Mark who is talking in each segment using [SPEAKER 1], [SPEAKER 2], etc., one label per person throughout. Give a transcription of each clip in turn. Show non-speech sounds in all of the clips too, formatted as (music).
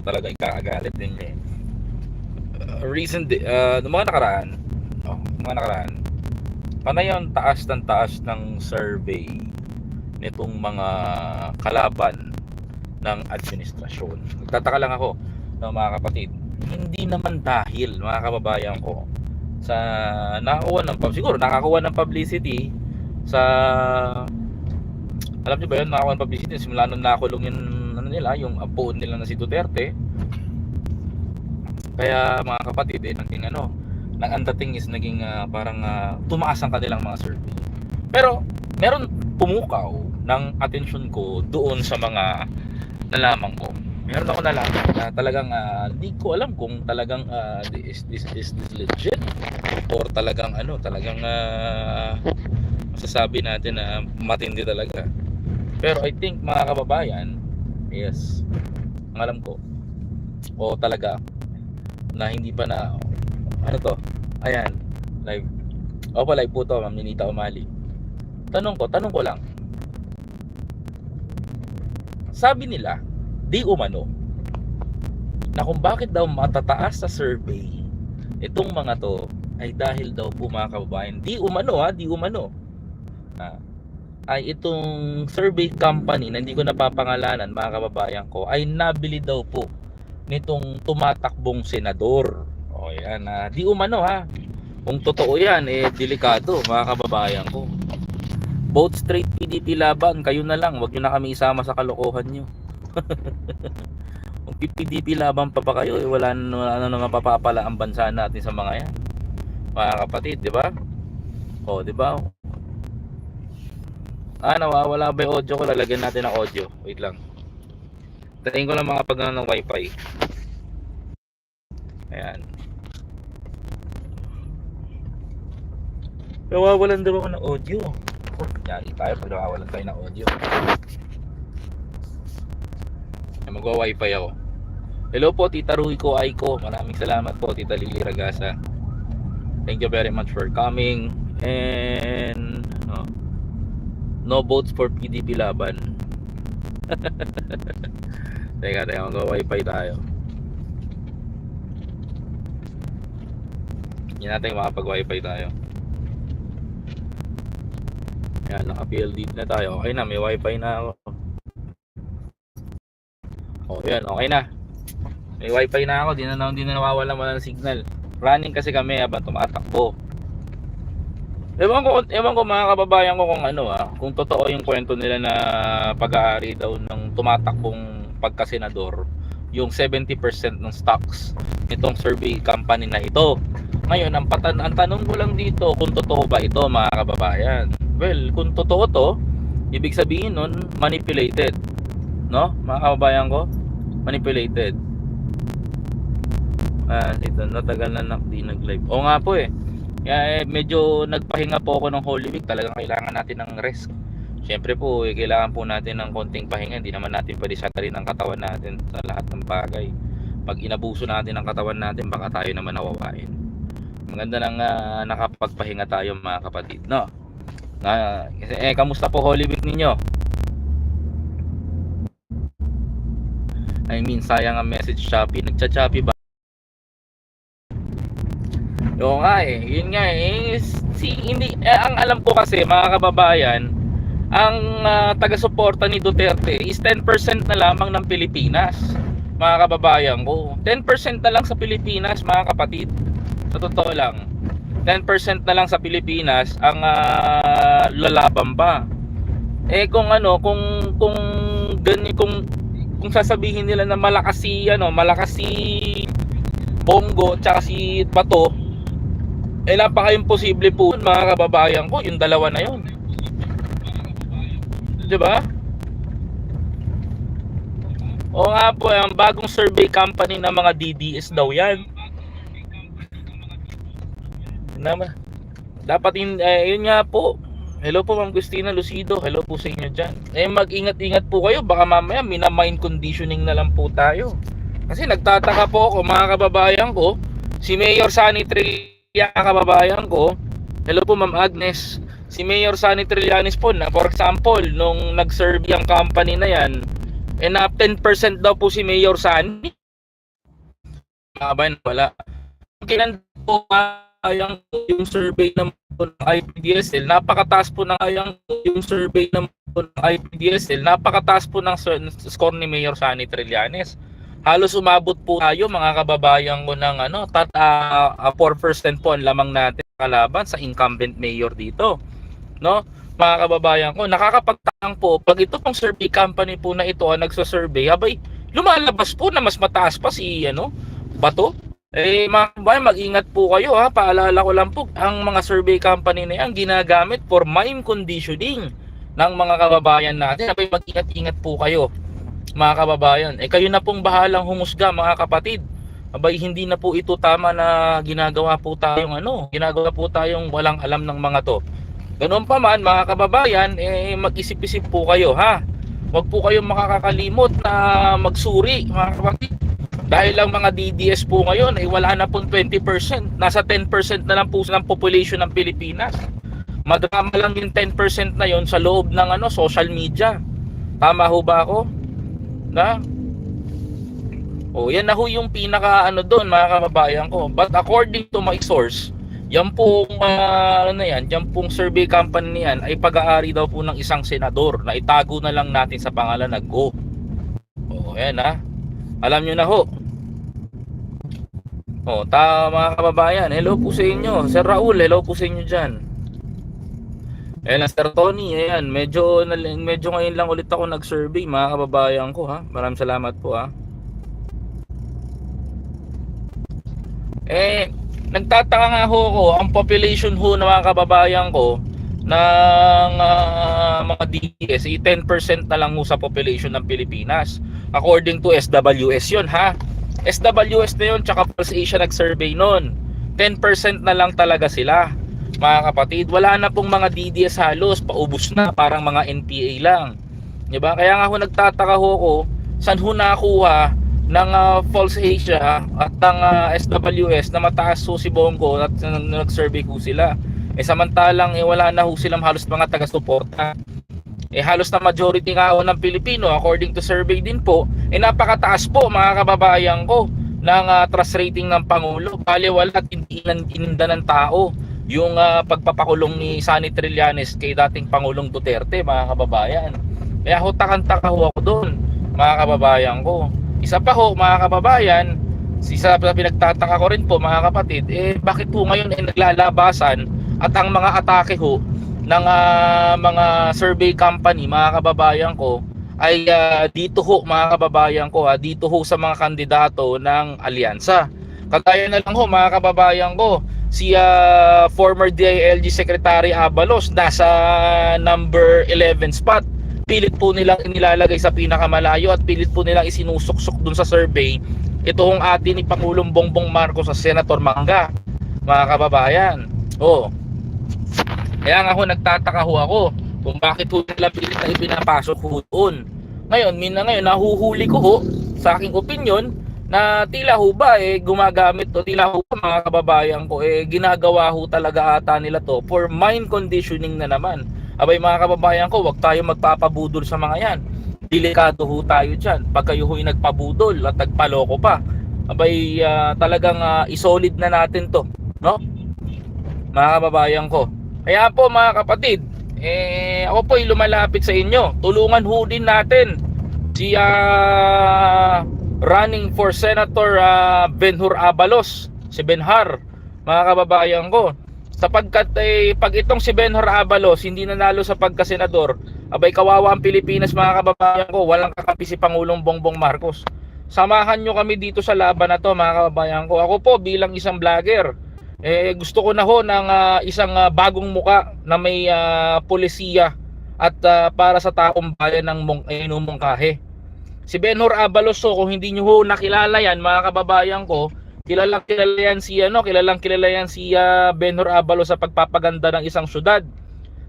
[SPEAKER 1] ko talaga ikakagalit din eh. Uh, recent, uh, noong mga nakaraan, oh, mga nakaraan, panay ang taas ng taas ng survey nitong mga kalaban ng administrasyon. Nagtataka lang ako, no, mga kapatid, hindi naman dahil mga kababayan ko sa nakakuha ng siguro nakakuha ng publicity sa alam niyo ba yun nakakuha ng publicity simula nung nakulong yung nila yung apo nila na si Duterte. Kaya mga kapatid eh naging ano nang ang dating is naging ah, parang ah, tumaas ang kanilang mga survey. Pero meron pumukaw ng attention ko doon sa mga nalaman ko. Meron ako nalaman na talagang di ko alam kung talagang ah, is this is this legit? Or talagang ano talagang ah, masasabi natin na matindi talaga. Pero I think mga kababayan yes. Ang alam ko. O talaga na hindi pa na ano to? Ayan. Live. O pa live po to ma'am Ninita Umali tanong ko tanong ko lang. Sabi nila di umano na kung bakit daw matataas sa survey itong mga to ay dahil daw po mga kababayan di umano ha di umano. Ah, ay itong survey company na hindi ko napapangalanan mga kababayan ko ay nabili daw po nitong tumatakbong senador. O yan ah, di umano ha? Kung totoo yan eh delikado mga kababayan ko. Vote straight PDP laban kayo na lang wag nyo na kami isama sa kalokohan nyo. (laughs) Kung PDP laban pa pa kayo eh, wala, wala na naman papapala ang bansa natin sa mga yan. Mga kapatid di ba? O di ba ah nawawala ba yung audio ko? Lalagyan natin ng audio. Wait lang. Tayin ko lang mga pag ng wifi. Ayan. Nawawalan daw ako ng audio. Oh, yari tayo pag nawawalan tayo ng audio. Ay, magwa wifi ako. Hello po tita Ruiko Aiko maraming salamat po tita Lili Ragasa. Thank you very much for coming. And oh, no votes for PDP laban. (laughs) Teka teka mag wifi tayo. Hindi natin makapag wifi tayo. Yan naka PLD na tayo. Okay na may wifi na ako. Oh yan okay na. May wifi na ako di na, di na nawawala wala ng signal. Running kasi kami habang tumatakbo Ewan ko, ewan ko mga kababayan ko kung ano ah, kung totoo yung kwento nila na pag-aari daw ng tumatakbong pagkasenador, yung 70% ng stocks nitong survey company na ito. Ngayon, ang, patan ang tanong ko lang dito, kung totoo ba ito mga kababayan? Well, kung totoo to, ibig sabihin nun, manipulated. No? Mga kababayan ko, manipulated. Ah, dito, natagal na di nag-live. O nga po eh. Kaya eh, medyo nagpahinga po ako ng Holy Week. Talagang kailangan natin ng rest. Siyempre po, eh, kailangan po natin ng konting pahinga. Hindi naman natin pwede satarin ang katawan natin sa lahat ng bagay. Pag inabuso natin ang katawan natin, baka tayo naman nawawain. Maganda nang ah, nakapagpahinga tayo mga kapatid, no? Kasi, eh, kamusta po Holy Week ninyo? I mean, sayang ang message Shopee. Nagcha-Shopee ba? Oo nga eh. Yun nga eh. Si, hindi, eh, ang alam ko kasi mga kababayan, ang ah, taga-suporta ni Duterte is 10% na lamang ng Pilipinas. Mga kababayan ko. 10% na lang sa Pilipinas mga kapatid. Sa totoo lang. 10% na lang sa Pilipinas ang ah, lalaban pa. Eh kung ano, kung kung ganyan kung kung sasabihin nila na malakas si ano, malakas si Bongo tsaka si Bato, eh napaka-imposible po mga kababayan ko, yung dalawa na yun. 'Di ba? O nga po, ang bagong survey company ng mga DDS daw yan. Naman. Dapat yun, eh, yun nga po. Hello po Ma'am Gustina Lucido. Hello po sa inyo dyan. Eh mag-ingat-ingat po kayo. Baka mamaya mina-mind conditioning na lang po tayo. Kasi nagtataka po ako mga kababayan ko. Si Mayor Sunny Trillia kababayan ko. Hello po Ma'am Agnes. Si Mayor Sunny Trillanes po na for example nung nag-survey ang company na yan eh na 10% daw po si Mayor Sunny kabayan wala. Kailan po kayang yung survey ng IPDSL, napakataas po ng ayang yung survey ng IPDSL, napakataas po ng score ni Mayor Sani Trillanes. Halos umabot po tayo mga kababayan ko ng ano, tat, ah, ah, 4% po ang lamang natin kalaban sa incumbent mayor dito. No? Mga kababayan ko, nakakapagtanong po, pag ito pong survey company po na ito ang nagsa-survey, abay, lumalabas po na mas mataas pa si ano, Bato. Eh mga kababayan, mag-ingat po kayo ha. Paalala ko lang po, ang mga survey company na yan ginagamit for mime conditioning ng mga kababayan natin. Abay, mag-ingat-ingat po kayo mga kababayan. Eh kayo na pong bahalang humusga mga kapatid. Abay hindi na po ito tama na ginagawa po tayong ano, ginagawa po tayong walang alam ng mga to. Ganoon pa man mga kababayan, eh mag-isip-isip po kayo ha. Huwag po kayong makakakalimot na magsuri mga kapatid. Dahil ang mga DDS po ngayon ay wala na pong 20%. Nasa 10% na lang po ng population ng Pilipinas. Madrama lang yung 10% na yon sa loob ng ano social media. Tama ho ba ako? Na? O yan na ho yung pinaka ano doon mga kababayan ko. But according to my source, yan pong ah, ano na yan, yan pong survey company niyan ay pag-aari daw po ng isang senador na itago na lang natin sa pangalan na Go. O yan ha. Alam nyo na ho. O, ta mga kababayan, hello po sa inyo. Sir Raul, hello po sa inyo dyan. Ayan, Sir Tony, ayan, medyo, medyo ngayon lang ulit ako nag-survey mga kababayan ko ha. Maraming salamat po ha. Eh, nagtataka nga ho ako, ang population ho ng mga kababayan ko ng ah, mga ay 10% na lang ho sa population ng Pilipinas. According to SWS yun ha. SWS na yun, tsaka Pulse Asia nag-survey nun. 10% na lang talaga sila. Mga kapatid, wala na pong mga DDS halos, paubos na, parang mga NPA lang. ba? Kaya nga ho nagtataka ho ako, saan ho nakuha ng ah, False Asia at ng ah, SWS na mataas ho si Bongo at uh, nag-survey ko sila. Eh samantalang eh, wala na ho silang halos mga taga-suporta. Eh halos na majority nga ho ng Pilipino according to survey din po, eh napakataas po mga kababayan ko ng ah, trust rating ng Pangulo. Bale wala at hindi inan- ininda ng tao yung ah, pagpapakulong ni Sani Trillanes kay dating Pangulong Duterte mga kababayan. Kaya ho takang-taka ho ako doon mga kababayan ko. Isa pa ho mga kababayan, isa pa pinagtataka ko rin po mga kapatid, eh bakit po ngayon ay naglalabasan at ang mga atake ho ng ah, mga survey company mga kababayan ko ay ah, dito ho mga kababayan ko ha, dito ho sa mga kandidato ng alyansa. Kagaya na lang ho mga kababayan ko, si ah, former DILG Secretary Abalos nasa number 11 spot. Pilit po nilang inilalagay sa pinakamalayo at pilit po nilang isinusuksok dun sa survey ito hong atin ni Pangulong Bongbong Marcos sa Senator Mangga mga kababayan. Oh. Kaya nga ho nagtataka ho ako kung bakit ho nila pilit na ipinapasok ho doon. Ngayon, mina ngayon nahuhuli ko ho sa aking opinion na tila ho ba eh gumagamit to tila ho ba mga kababayan ko eh ginagawa ho talaga ata nila to for mind conditioning na naman. Abay mga kababayan ko, wag tayo magpapabudol sa mga yan. Delikado ho tayo dyan. Pag kayo ho'y nagpabudol at nagpaloko pa, abay ah, talagang ah, isolid na natin to. No? Mga kababayan ko. Kaya po mga kapatid, eh, ako po'y lumalapit sa inyo. Tulungan ho din natin si ah, running for Senator ah, Benhur Abalos, si Benhar, mga kababayan ko. Sapagkat eh, pag itong si Benhur Abalos hindi nanalo sa pagkasenador, abay kawawa ang Pilipinas mga kababayan ko, walang kakampi si Pangulong Bongbong Marcos. Samahan nyo kami dito sa laban na to mga kababayan ko. Ako po bilang isang vlogger, eh, gusto ko na ho ng ah, isang ah, bagong muka na may ah, polisiya at ah, para sa taong bayan ng Mong eh, Mungkahe. Si Benhur Abalos so, kung hindi nyo ho nakilala yan mga kababayan ko, kilalang kilala yan si ano, kilalang kilala yan si ah, Benhur Abalos sa pagpapaganda ng isang syudad.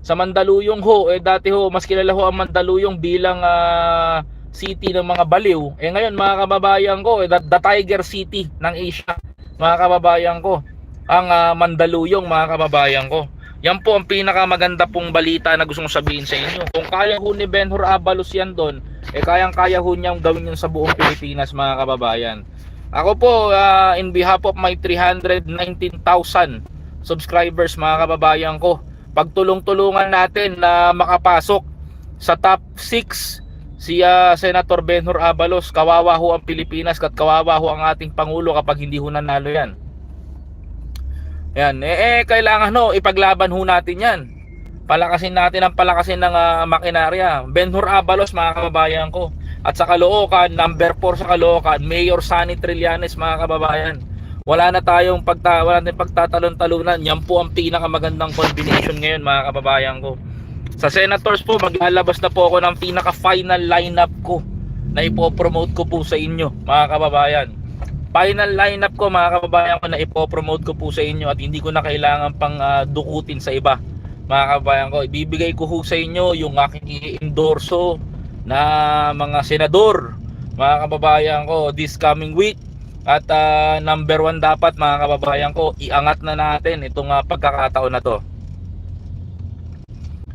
[SPEAKER 1] Sa Mandaluyong ho, eh dati ho mas kilala ho ang Mandaluyong bilang ah, city ng mga baliw. Eh ngayon mga kababayan ko, eh, the, the Tiger City ng Asia. Mga kababayan ko, ang ah, Mandaluyong mga kababayan ko. Yan po ang pinakamaganda pong balita na gusto kong sabihin sa inyo. Kung kaya ho ni Benhur Abalos yan doon, eh kayang kaya ho niyang gawin yun sa buong Pilipinas mga kababayan. Ako po, ah, in behalf of my 319,000 subscribers, mga kababayan ko, pagtulong-tulungan natin na makapasok sa top 6 si ah, Senator Benhur Abalos. Kawawa ho ang Pilipinas at kawawa ho ang ating Pangulo kapag hindi ho nanalo yan. Yan, eh, eh kailangan ho, ipaglaban ho natin yan. Palakasin natin ang palakasin ng ah, makinarya. Benhur Abalos, mga kababayan ko. At sa Caloocan, number 4 sa Caloocan, Mayor Sunny Trillanes, mga kababayan. Wala na tayong pagta wala na pagtatalon-talunan. Yan po ang pinakamagandang combination ngayon, mga kababayan ko. Sa Senators po, maglalabas na po ako ng pinaka-final lineup ko na ipopromote ko po sa inyo, mga kababayan. Final lineup ko, mga kababayan ko, na ipopromote ko po sa inyo at hindi ko na kailangan pang ah, dukutin sa iba, mga kababayan ko. Ibibigay ko sa inyo yung aking i-endorso na mga senador, mga kababayan ko, this coming week. At ah, number one dapat, mga kababayan ko, iangat na natin itong ah, pagkakataon na to.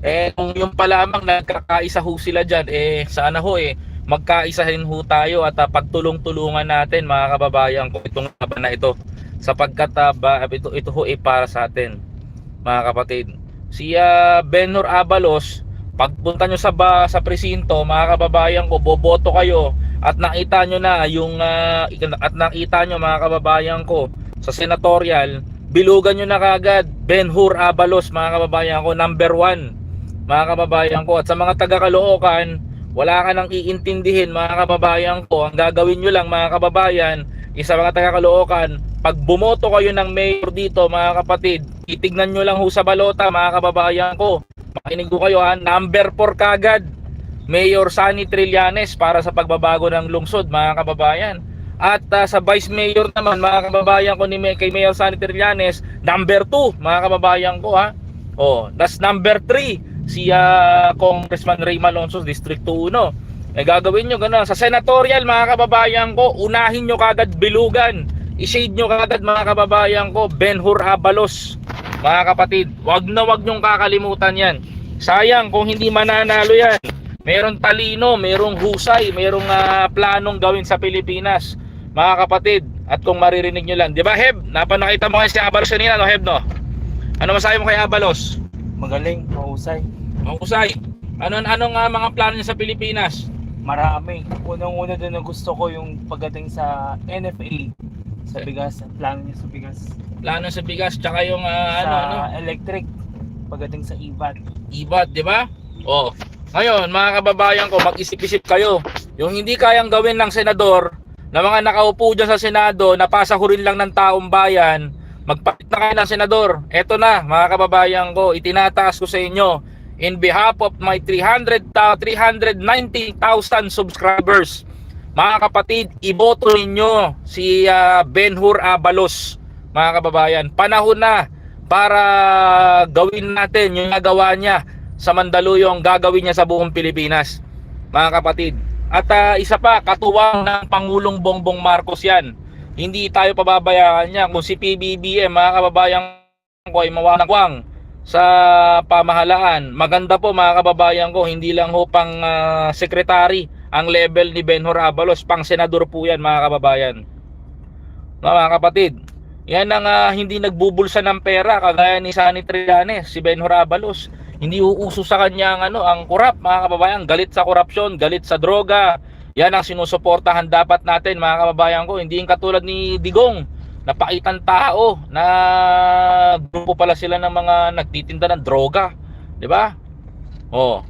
[SPEAKER 1] Eh kung yung pa lamang nagkakaisa ho sila diyan eh sana ho eh magkaisahin ho tayo at ah, pagtulong-tulungan natin mga kababayan ko itong laban na ito sapagkat ah, ba, ito ito ho eh para sa atin mga kapatid. Si ah, Benhur Abalos pagpunta nyo sa ba, sa presinto mga kababayan ko boboto kayo at nakita nyo na yung ah, at nakita nyo mga kababayan ko sa senatorial bilugan nyo na kagad Benhur Abalos mga kababayan ko number 1 mga kababayan ko at sa mga taga Caloocan wala ka nang iintindihin mga kababayan ko. Ang gagawin nyo lang mga kababayan is sa mga taga Caloocan pag bumoto kayo ng mayor dito mga kapatid titignan nyo lang ho sa balota mga kababayan ko. Makinig ko kayo ha? Number 4 kagad. Mayor Sunny Trillanes para sa pagbabago ng lungsod mga kababayan. At ah, sa Vice Mayor naman mga kababayan ko ni kay Mayor Sunny Trillanes number 2 mga kababayan ko ha? Oh that's number 3 si ah, Congressman Ray Malonzo District 1 eh gagawin nyo gano'n sa senatorial mga kababayan ko unahin nyo kagad bilugan. I-shade nyo kagad mga kababayan ko. Benhur Abalos mga kapatid. Wag na wag nyong kakalimutan yan. Sayang kung hindi mananalo yan. Merong talino, merong husay, merong ah, planong gawin sa Pilipinas. Mga kapatid, at kung maririnig nyo lang, di ba Heb? Napanakita mo kayo si Abalos kanina, no Heb, no? Ano masabi mo kay Abalos?
[SPEAKER 2] Magaling, mahusay.
[SPEAKER 1] Mahusay. Ano anong ah, mga plano niya sa Pilipinas?
[SPEAKER 2] Marami. Unang-una din na gusto ko yung pagdating sa NFA sa bigas, plano niya sa bigas.
[SPEAKER 1] Plano sa bigas tsaka yung ah,
[SPEAKER 2] sa
[SPEAKER 1] ano ano,
[SPEAKER 2] electric, pagdating sa IVAT.
[SPEAKER 1] ibat, di ba? Oh. Ngayon, mga kababayan ko, mag-isip-isip kayo. Yung hindi kayang gawin ng senador, na mga nakaupo dyan sa Senado, napasahurin lang ng taong bayan, magpalit na kayo ng senador. Eto na, mga kababayan ko, itinataas ko sa inyo, in behalf of my 300, ta- 390,000 subscribers, mga kapatid, iboto ninyo si ah, Benhur Abalos, mga kababayan. Panahon na para gawin natin yung nagawa niya sa Mandaluyong gagawin niya sa buong Pilipinas mga kapatid at ah, isa pa katuwang ng Pangulong Bongbong Marcos yan hindi tayo pababayaan niya. Kung si PBBM mga kababayan ko ay mawanagwang sa pamahalaan. Maganda po mga kababayan ko. Hindi lang ho pang ah, secretary ang level ni Benhur Abalos. Pang senador po yan mga kababayan. Mga kapatid? Yan ang ah, hindi nagbubulsa ng pera kagaya ni Sunny Trillanes, si Benhur Abalos. Hindi uuso sa kanya ang ano, ang kurap, mga kababayan, galit sa korupsyon, galit sa droga. Yan ang sinusuportahan dapat natin, mga kababayan ko. Hindi yung katulad ni Digong, napakitang tao na grupo pala sila ng mga nagtitinda ng droga, ba? Oh.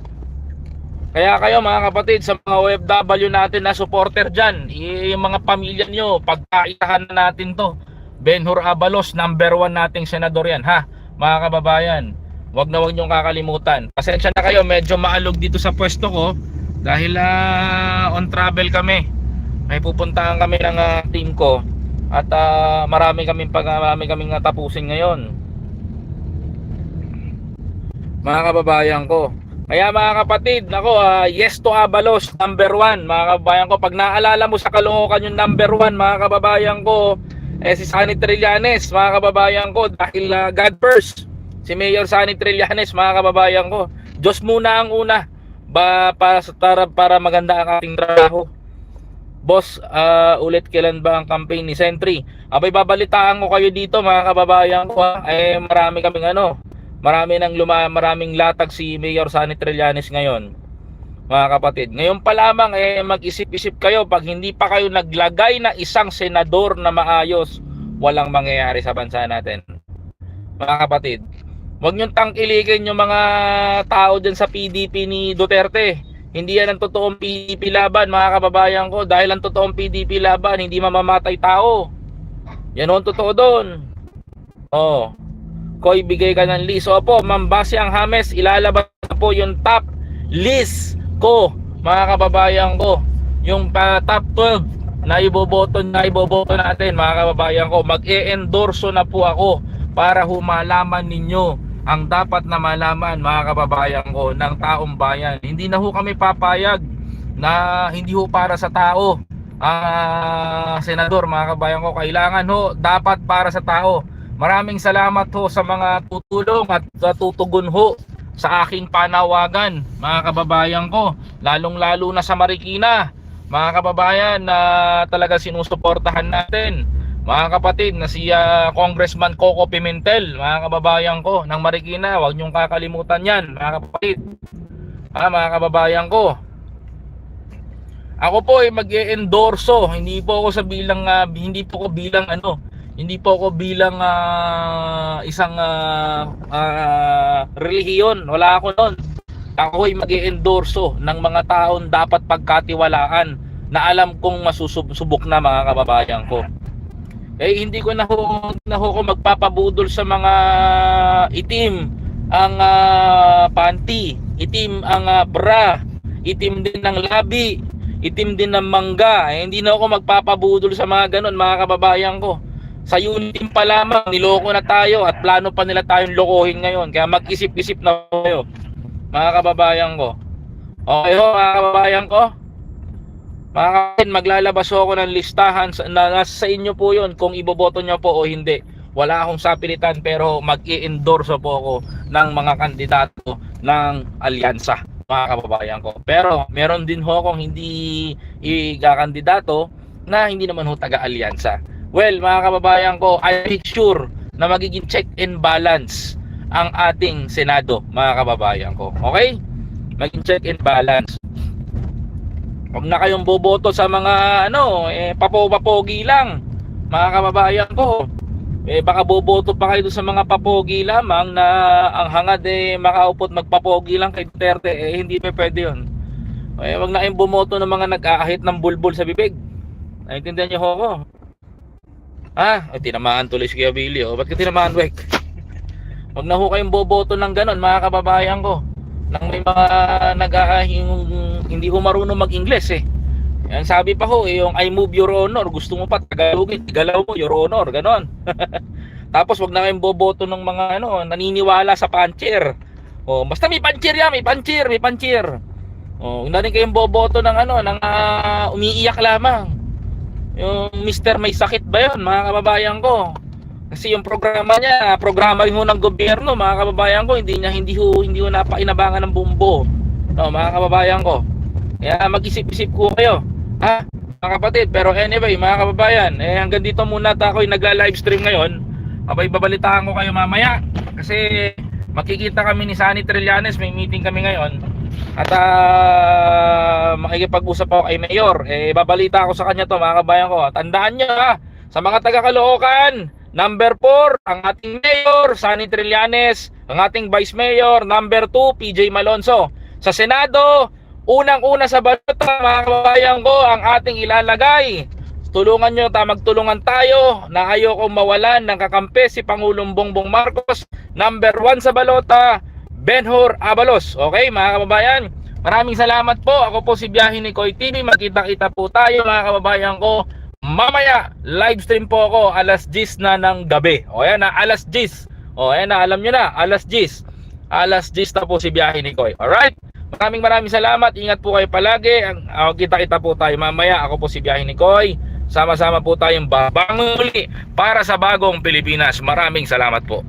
[SPEAKER 1] Kaya kayo mga kapatid sa mga OFW natin na supporter diyan, yung mga pamilya nyo, pagkaitahan na natin 'to. Benhur Abalos, number one nating senador yan, ha? Mga kababayan, wag na wag niyong kakalimutan. Pasensya na kayo, medyo maalog dito sa pwesto ko dahil ah, on travel kami. May pupuntahan kami ng ah, team ko at ah, marami kaming pag marami kaming natapusin ngayon. Mga kababayan ko. Kaya mga kapatid, nako, ah, yes to Abalos, number one. Mga kababayan ko, pag naalala mo sa Caloocan yung number one, mga kababayan ko, eh si Sunny Trillanes, mga kababayan ko, dahil ah, God first, si Mayor Sunny Trillanes, mga kababayan ko, Diyos muna ang una ba para sa para, para maganda ang ating trabaho. Boss, ah, ulit kailan ba ang campaign ni Sentry? Abay, babalitaan ko kayo dito mga kababayan ko. Ha? Eh, marami kaming ano, marami nang luma, maraming latag si Mayor Sani Trillanes ngayon. Mga kapatid, ngayon pa lamang eh mag-isip-isip kayo pag hindi pa kayo naglagay na isang senador na maayos, walang mangyayari sa bansa natin. Mga kapatid, Huwag niyong tangkilikin yung mga tao dyan sa PDP ni Duterte. Hindi yan ang totoong PDP laban, mga kababayan ko. Dahil ang totoong PDP laban, hindi mamamatay tao. Yan ang totoo doon. Oh. Koy, bigay ka ng list. Opo, mambase ang Hames, ilalabas po yung top list ko, mga kababayan ko. Yung pa, top 12 na iboboto na iboboto natin, mga kababayan ko. Mag-e-endorso na po ako para humalaman ninyo ang dapat na malaman mga kababayan ko ng taong bayan. Hindi na ho kami papayag na hindi ho para sa tao. Ah, senador, mga kababayan ko, kailangan ho dapat para sa tao. Maraming salamat ho sa mga tutulong at tutugon ho sa aking panawagan, mga kababayan ko. Lalong-lalo na sa Marikina, mga kababayan na talaga sinusuportahan natin mga kapatid na si ah, Congressman Coco Pimentel, mga kababayan ko ng Marikina, huwag niyong kakalimutan yan, mga kapatid. Ah, mga kababayan ko. Ako po ay mag-endorso, hindi po ako sa bilang ah, hindi po ako bilang ano, hindi po ako bilang ah, isang ah, ah, relihiyon, wala ako noon. Ako ay mag-endorso ng mga taon dapat pagkatiwalaan na alam kong masusubok na mga kababayan ko eh hindi ko na ho, na ho ko magpapabudol sa mga itim ang ah, panty, itim ang ah, bra, itim din ng labi, itim din ng mangga. Eh, hindi na ako magpapabudol sa mga ganon mga kababayan ko. Sa unitim pa lamang, niloko na tayo at plano pa nila tayong lokohin ngayon. Kaya mag-isip-isip na kayo, mga kababayan ko. Okay ho, mga kababayan ko. Mga kapatid, maglalabas ako ng listahan na nasa sa inyo po yun kung iboboto nyo po o hindi. Wala akong sapilitan pero mag-i-endorse po ako ng mga kandidato ng alyansa mga kababayan ko. Pero meron din ho akong hindi i-kandidato na hindi naman ho taga-alyansa. Well, mga kababayan ko, I make sure na magiging check and balance ang ating Senado, mga kababayan ko. Okay? Maging check and balance. Huwag na kayong boboto sa mga ano, eh, papo-papogi lang. Mga kababayan ko. Eh baka boboto pa kayo sa mga papogi lamang na ang hangad eh makaupot magpapogi lang kay Duterte eh hindi pa pwede 'yon. Eh wag na kayong bumoto ng mga nag-aahit ng bulbul sa bibig. Naintindihan niyo ho ko? Ha? Eh, tinamaan tuloy si Kuya Billy. Oh. Ba't ka tinamaan, Wek? Wag na ho kayong boboto ng ganon, mga kababayan ko. Nang may mga nag-aahing hindi ko marunong mag-Ingles eh. Yan sabi pa ho, eh, yung I move your honor, gusto mo pa Tagalogin, galaw mo your honor, ganon. (laughs) Tapos wag na kayong boboto ng mga ano, naniniwala sa pancher. Oh, basta may pancher yan, may pancher, may pancher. Oh, rin kayong boboto ng ano, ng ah, umiiyak lamang. Yung Mr. May Sakit ba yun, mga kababayan ko? Kasi yung programa niya, programa ho ng gobyerno, mga kababayan ko, hindi niya hindi ho hindi ho napainabangan ng bumbo. No, mga kababayan ko. Kaya mag-isip-isip ko kayo. Ha? Mga kapatid, pero anyway, mga kababayan, eh hanggang dito muna at ako'y nagla-live stream ngayon. Abay babalitaan ko kayo mamaya kasi makikita kami ni Sunny Trillanes, may meeting kami ngayon. At ah, makikipag-usap ako kay Mayor. Eh babalita ako sa kanya to, mga kababayan ko. Tandaan niyo ha, sa mga taga Caloocan, Number 4, ang ating Mayor, Sunny Trillanes. Ang ating Vice Mayor, number 2, PJ Malonzo. Sa Senado, unang-una sa balota, mga kababayan ko, ang ating ilalagay. Tulungan nyo, magtulungan tayo na ayokong mawalan ng kakampi si Pangulong Bongbong Marcos. Number 1 sa balota, Benhur Abalos. Okay, mga kababayan? Maraming salamat po. Ako po si Biyahe ni Koy TV. Magkita-kita po tayo, mga kababayan ko. Mamaya, live stream po ako alas 10 na ng gabi. O yan na, alas 10. O yan na, alam nyo na, alas 10. Alas 10 na po si Biyahe ni Koy. Alright? Maraming maraming salamat. Ingat po kayo palagi. Ang uh, kita-kita po tayo mamaya. Ako po si Biyahe ni Koy. Sama-sama po tayong babangon muli para sa bagong Pilipinas. Maraming salamat po.